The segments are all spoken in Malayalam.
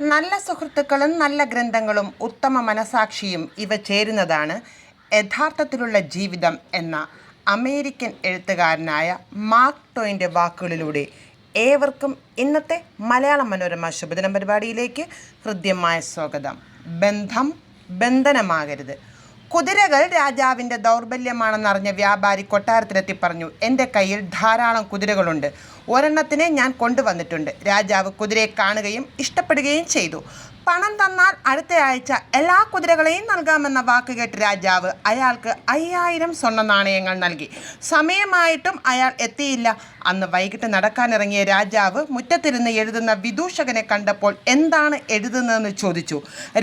നല്ല സുഹൃത്തുക്കളും നല്ല ഗ്രന്ഥങ്ങളും ഉത്തമ മനസാക്ഷിയും ഇവ ചേരുന്നതാണ് യഥാർത്ഥത്തിലുള്ള ജീവിതം എന്ന അമേരിക്കൻ എഴുത്തുകാരനായ മാർക്ക് ടോയിന്റെ വാക്കുകളിലൂടെ ഏവർക്കും ഇന്നത്തെ മലയാള മനോരമ ശുഭദിനം പരിപാടിയിലേക്ക് ഹൃദ്യമായ സ്വാഗതം. ബന്ധം ബന്ധനമാകരുത്. കുതിരകൾ രാജാവിന്റെ ദൗർബല്യമാണെന്നറിഞ്ഞ വ്യാപാരി കൊട്ടാരത്തിലെത്തി പറഞ്ഞു എന്റെ കയ്യിൽ ധാരാളം കുതിരകളുണ്ട്. ഒരെണ്ണത്തിനെ ഞാൻ കൊണ്ടുവന്നിട്ടുണ്ട്. രാജാവ് കുതിരയെ കാണുകയും ഇഷ്ടപ്പെടുകയും ചെയ്തു. പണം തന്നാൽ അടുത്ത ആഴ്ച എല്ലാ കുതിരകളെയും നൽകാമെന്ന വാക്ക് കേട്ട് രാജാവ് അയാൾക്ക് അയ്യായിരം സ്വർണ നാണയങ്ങൾ നൽകി. സമയമായിട്ടും അയാൾ എത്തിയില്ല. അന്ന് വൈകിട്ട് നടക്കാനിറങ്ങിയ രാജാവ് മുറ്റത്തിരുന്ന് എഴുതുന്ന വിദൂഷകനെ കണ്ടപ്പോൾ എന്താണ് എഴുതുന്നതെന്ന് ചോദിച്ചു.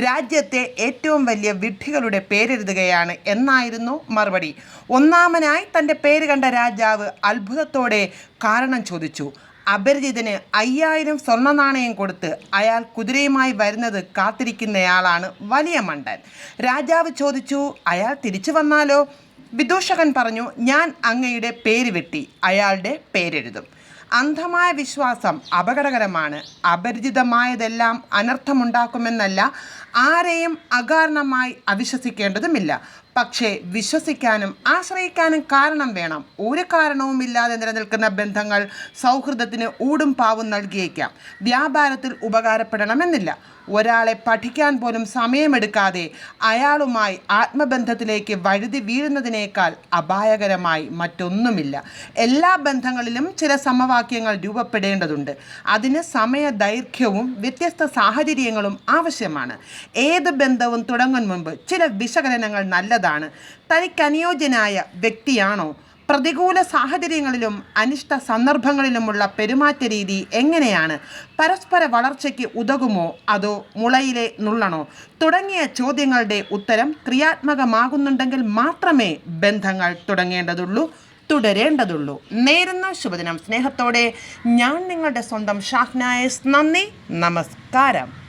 രാജ്യത്തെ ഏറ്റവും വലിയ വിഡ്ഢികളുടെ പേരെഴുതുകയാണ് എന്നായിരുന്നു മറുപടി. ഒന്നാമനായി തന്റെ പേര് കണ്ട രാജാവ് അത്ഭുതത്തോടെ കാരണം ചോദിച്ചു. അപരിചിതന് അയ്യായിരം സ്വർണ നാണയം കൊടുത്ത് അയാൾ കുതിരയുമായി വരുന്നത് കാത്തിരിക്കുന്നയാളാണ് വലിയ മണ്ടൻ. രാജാവ് ചോദിച്ചു അയാൾ തിരിച്ചു വന്നാലോ? വിദൂഷകൻ പറഞ്ഞു ഞാൻ അങ്ങയുടെ പേര് വെട്ടി അയാളുടെ പേരെഴുതും. അന്ധമായ വിശ്വാസം അപകടകരമാണ്. അപരിചിതമായതെല്ലാം അനർത്ഥമുണ്ടാക്കുമെന്നല്ല ആരെയും അകാരണമായി അവിശ്വസിക്കേണ്ടതുമില്ല. പക്ഷേ വിശ്വസിക്കാനും ആശ്രയിക്കാനും കാരണം വേണം. ഒരു കാരണവുമില്ലാതെ നിലനിൽക്കുന്ന ബന്ധങ്ങൾ സൗഹൃദത്തിന് ഊടും പാവും നൽകിയേക്കാം. വ്യാപാരത്തിൽ ഉപകാരപ്പെടണമെന്നില്ല. ഒരാളെ പഠിക്കാൻ പോലും സമയമെടുക്കാതെ അയാളുമായി ആത്മബന്ധത്തിലേക്ക് വഴുതി വീഴുന്നതിനേക്കാൾ അപായകരമായി മറ്റൊന്നുമില്ല. എല്ലാ ബന്ധങ്ങളിലും ചില സമവാക്യങ്ങൾ രൂപപ്പെടേണ്ടതുണ്ട്. അതിന് സമയ ദൈർഘ്യവും വ്യത്യസ്ത സാഹചര്യങ്ങളും ആവശ്യമാണ്. ഏത് ബന്ധവും തുടങ്ങും മുമ്പ് ചില വിശകലനങ്ങൾ നല്ലതാണ്. തനിക്ക് അനുയോജ്യനായ വ്യക്തിയാണോ? പ്രതികൂല സാഹചര്യങ്ങളിലും അനിഷ്ട സന്ദർഭങ്ങളിലുമുള്ള പെരുമാറ്റ രീതി എങ്ങനെയാണ്? പരസ്പര വളർച്ചയ്ക്ക് ഉതകുമോ? അതോ മുളയിലെ നുള്ളണോ? തുടങ്ങിയ ചോദ്യങ്ങളുടെ ഉത്തരം ക്രിയാത്മകമാകുന്നുണ്ടെങ്കിൽ മാത്രമേ ബന്ധങ്ങൾ തുടങ്ങേണ്ടതുള്ളൂ തുടരേണ്ടതുള്ളൂ. നേരുന്ന ശുഭദിനം. സ്നേഹത്തോടെ ഞാൻ നിങ്ങളുടെ സ്വന്തം ഷാഹ്നായസ്. നന്ദി. നമസ്കാരം.